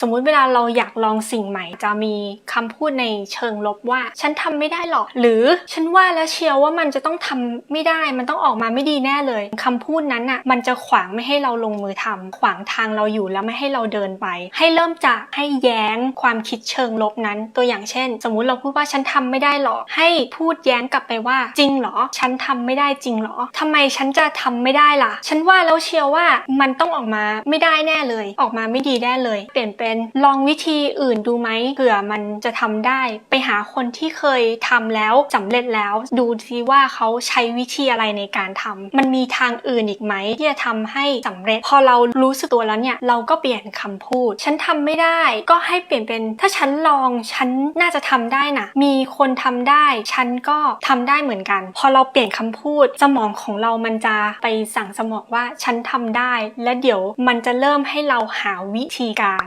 สมมุติเวลาเราอยากลองสิ่งใหม่ จะมีคำพูดในเชิงลบว่า ฉันทำไม่ได้หรอก หรือฉันว่าแล้วเชียวว่ามันจะต้องทำไม่ได้ มันต้องออกมาไม่ดีแน่เลยคำพูดนั้นน่ะ มันจะขวางไม่ให้เราลงมือทำขวางทางเราอยู่แล้วไม่ให้เราเดินไป ให้เริ่มจากให้แย้งความคิดเชิงลบนั้น ตัวอย่างเช่น สมมุติเราพูดว่าฉันทำไม่ได้หรอก ให้พูดแย้งกลับไปว่า จริงหรอ ฉันทำไม่ได้จริงหรอทำไมฉันจะทำไม่ได้ล่ะ ฉันว่าแล้วเชียวว่ามันต้องออกมาไม่ได้แน่เลย ออกมาไม่ดีแน่เลย เปลี่ยนเป็นลองวิธีอื่นดูไหมเผื่อมันจะทำได้ ไปหาคนที่เคยทำแล้วสำเร็จแล้วดูซิว่าเขาใช้วิธีอะไรในการทำมันมีทางอื่นอีกไหมที่จะทำให้สำเร็จ พอเรารู้สึกตัวแล้วเนี่ยเราก็เปลี่ยนคำพูด ฉันทำไม่ได้ก็ให้เปลี่ยนเป็นถ้าฉันลองฉันน่าจะทำได้นะมีคนทำได้ ฉันก็ทำได้เหมือนกัน พอเราเปลี่ยนคำพูด สมองของเรามันจะไปสั่งสมองว่าฉันทำได้ และเดี๋ยวมันจะเริ่มให้เราหาวิธีการ